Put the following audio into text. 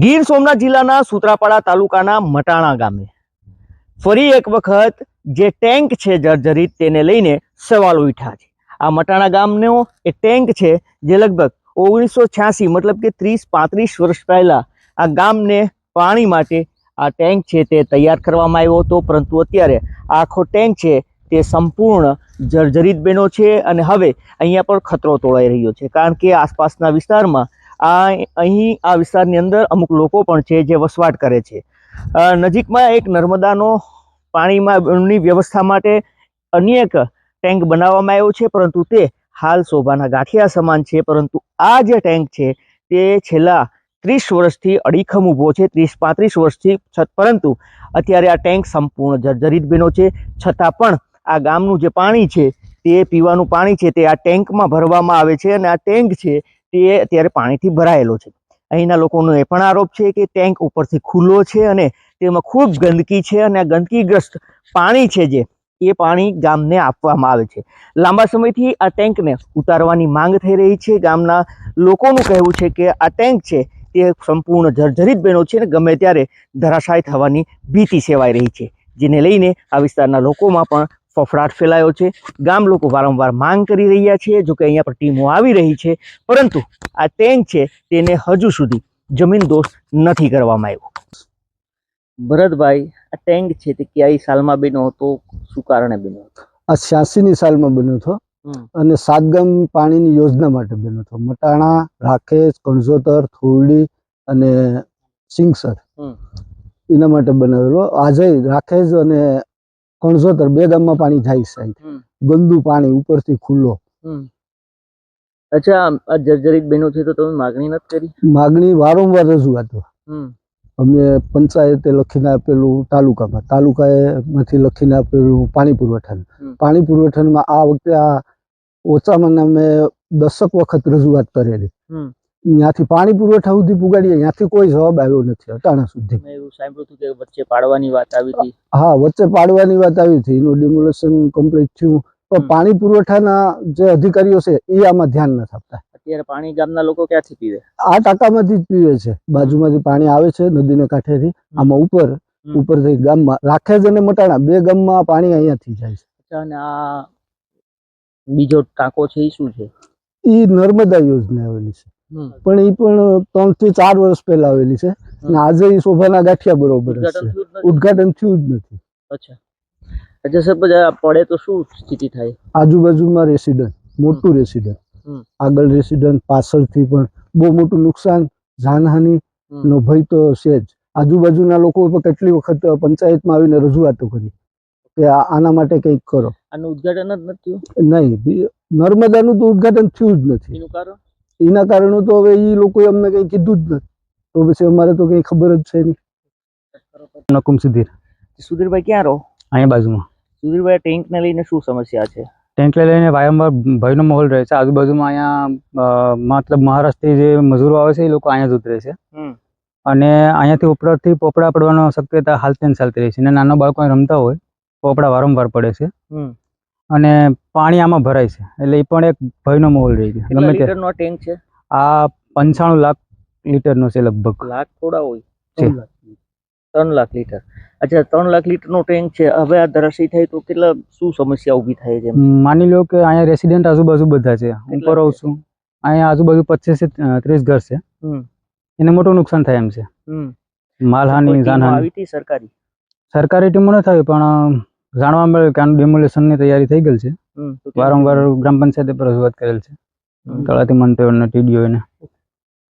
ગીર સોમનાથ જિલ્લાના સુત્રાપાડા તાલુકાના મટાણા ગામે. ફરી એક વખત જે ટેન્ક છે જર્જરિત તેને લઈને સવાલો ઉઠ્યા છે. આ મટાણા ગામનો એ ટેન્ક છે જે લગભગ ઓગણીસો છ્યાસી મતલબ કે ત્રીસ પાંત્રીસ વર્ષ પહેલાં આ ગામને પાણી માટે આ ટેન્ક છે તે તૈયાર કરવામાં આવ્યો હતો, પરંતુ અત્યારે આખો ટેન્ક છે તે સંપૂર્ણ જર્જરિત બન્યો છે અને હવે અહીંયા પણ ખતરો તોળાઈ રહ્યો છે. કારણ કે આસપાસના વિસ્તારમાં આ અહીં આ વિસ્તારની અંદર અમુક લોકો પણ છે જે વસવાટ કરે છે. નજીકમાં એક નર્મદાનો પાણીમાંની વ્યવસ્થા માટે અન્ય એક ટેન્ક બનાવવામાં આવ્યો છે, પરંતુ તે હાલ શોભાના ગાંઠિયા સમાન છે, પરંતુ આ જે ટેન્ક છે તે છેલ્લા ત્રીસ વર્ષથી અડીખમ ઊભો છે, ત્રીસ પાંત્રીસ વર્ષથી છત, પરંતુ અત્યારે આ ટેન્ક સંપૂર્ણ જર્જરિત બન્યો છે. છતાં પણ આ ગામનું જે પાણી છે તે પીવાનું પાણી છે તે આ ટેન્કમાં ભરવામાં આવે છે અને આ ટેન્ક છે તે અત્યારે પાણીથી ભરાયેલો છે. અહીંના લોકોનો એ પણ આરોપ છે કે ટેન્ક ઉપરથી ખુલ્લો છે અને તેમાં ખૂબ ગંદકી છે અને આ ગંદકીગ્રસ્ત પાણી છે જે, એ પાણી ગામને આપવામાં આવે છે. લાંબા સમયથી આ ટેન્કને ઉતારવાની માંગ થઈ રહી છે. ગામના લોકોનું કહેવું છે કે આ ટેન્ક છે, તે સંપૂર્ણ જર્જરિત બન્યો છે અને ગમે ત્યારે ધરાશાય થવાની ભીતિ સેવાઈ રહી છે. જેને લઈને આ વિસ્તારના લોકોમાં પણ ફફડાટ ફેલાયો છે. ગામ લોકો વારંવાર માંગ કરી રહ્યા છે જો કે અહીંયા પર ટીમો આવી રહી છે. પરંતુ આ ટેન્ક છે તેને હજુ સુધી જમીન દોષ નથી કરવામાં આવ્યો. ભરતભાઈ આ ટેન્ક છે તે ક્યાંય સાલમાં બન્યો હતો? શું કારણે બન્યો હતો? આ છ્યાસીની સાલમાં બન્યો હતો અને સાતગામ પાણીની યોજના માટે બન્યો હતો. મટાણા રાકેશ કણઝોતર થોરડી અને સિંગસર એના માટે બનાવેલો. આજે રાકેશ અને કણઝોતર બે ગામમાં પાણી જાય સાહેબ ગંદુ પાણી ઉપરથી ખુલ્લો. અચ્છા આ જર્જરિત બહેનો છે તો તમે માગણી નથી કરી? માગણી વારંવાર રજૂઆતો અમે પંચાયતે લખીને આપેલું તાલુકામાં. તાલુકાએ માંથી લખીને આપેલું પાણી પુરવઠાનું. પાણી પુરવઠામાં આ વખતે આ ઓછામાં અમે દસક વખત રજૂઆત કરેલી. ત્યાંથી પાણી પુરવઠા સુધી પુગાડીએ ત્યાંથી કોઈ જવાબ આવ્યો નથી અટાણા સુધી. એવું સાંભળ્યું કે વચ્ચે પાડવાની વાત આવી હતી. હા વચ્ચે પાડવાની વાત આવી હતી એનું ડિમોલેશન કમ્પ્લીટ થયું. પણ પાણી પુરવઠાના જે અધિકારીઓ છે એ આમાં ધ્યાન નથી આપતા. અત્યારે પાણી ગામના લોકો ક્યાંથી પીવે? આ ટાંકામાંથી જ પીવે છે. બાજુમાંથી પાણી આવે છે નદીને કાંઠેથી. આમાં ઉપર. ઉપરથી ગામમાં રાખેજ અને મટાણા બે ગામમાં પાણી અહીંયાથી જાય છે. અને આ બીજો ટાંકો છે એ શું છે? એ નર્મદા યોજના આવેલી છે. પણ એ પણ ત્રણથી ચાર વર્ષ પહેલા આવેલી છે. અને આજે એ શોભાના ગાંઠિયા બરોબર ઉદ્ઘાટન છે. થયું જ નથી? ઉદઘાટન થયું જ નથી. અચ્છા. અચ્છા સર પડે તો શું સ્થિતિ થાય? આજુબાજુમાં રેસિડન્ટ મોટું રેસિડન્ટ આગળ રેસિડન્ટ પાછળથી પણ બહુ મોટું નુકસાન જાનહાનિ નો ભય તો છે જ. આજુબાજુના લોકો કેટલી વખત પંચાયતમાં આવીને રજૂઆતો કરી કે આના માટે કંઈક કરો. આનું ઉદ્ઘાટન જ નથી નહીં નર્મદાનું તો ઉદઘાટન થયું જ નથી. એનું કારણ? એના કારણે તો હવે એ લોકોએ અમને કંઈ કીધું જ નથી. તો પછી અમારે તો કંઈ ખબર જ છે નહીં. નકુમ સુધીર. સુધીરભાઈ ક્યાં રહો? અહીંયા બાજુમાં. સુધીરભાઈ ટેન્કને લઈને શું સમસ્યા છે? ટેન્ક લઈ લઈને વારંવાર ભયનો માહોલ રહે છે. આજુબાજુમાં અહીંયા મતલબ મહારાષ્ટ્રથી જે મજૂરો આવે છે એ લોકો અહીંયા જ ઉતરે છે. અને અહીંયાથી ઉપરથી પોપડા પડવાનો શક્યતા હાલતે ચાલતી રહી છે. અને નાના બાળકો રમતા હોય પોપડા વારંવાર પડે છે. અને પાણી આમાં ભરાય છે. એટલે એ પણ એક ભયનો માહોલ રહી ગયો ગમે તે લીટરનો ટેન્ક છે? આ પંચાણું લાખ લીટરનો છે લગભગ. લાખ થોડા હોય. ત્રણ લાખ લીટર. અચ્છા ત્રણ લાખ લીટરનો ટેન્ક છે. હવે આ ધરાશી થાય તો કેટલા શું સમસ્યા ઊભી થાય છે માની લો કે અહીંયા રેસિડેન્ટ આજુબાજુ બધા છે. ઉપર રહું છું. અહીંયા આજુબાજુ પચીસ ત્રીસ ઘર છે. એને મોટું નુકસાન થાય એમ છે. માલહાનિ જાનહાનિ. સરકારી? સરકારી ટીમો ન થાય પણ જાણવા મળ્યું કે આનું ડેમોલેશનની તૈયારી થઈ ગઈ છે. વારંવાર ગ્રામ પંચાયતે પર રજૂઆત કરેલ છે. તળાતી મંત્રીઓને ટીડીઓને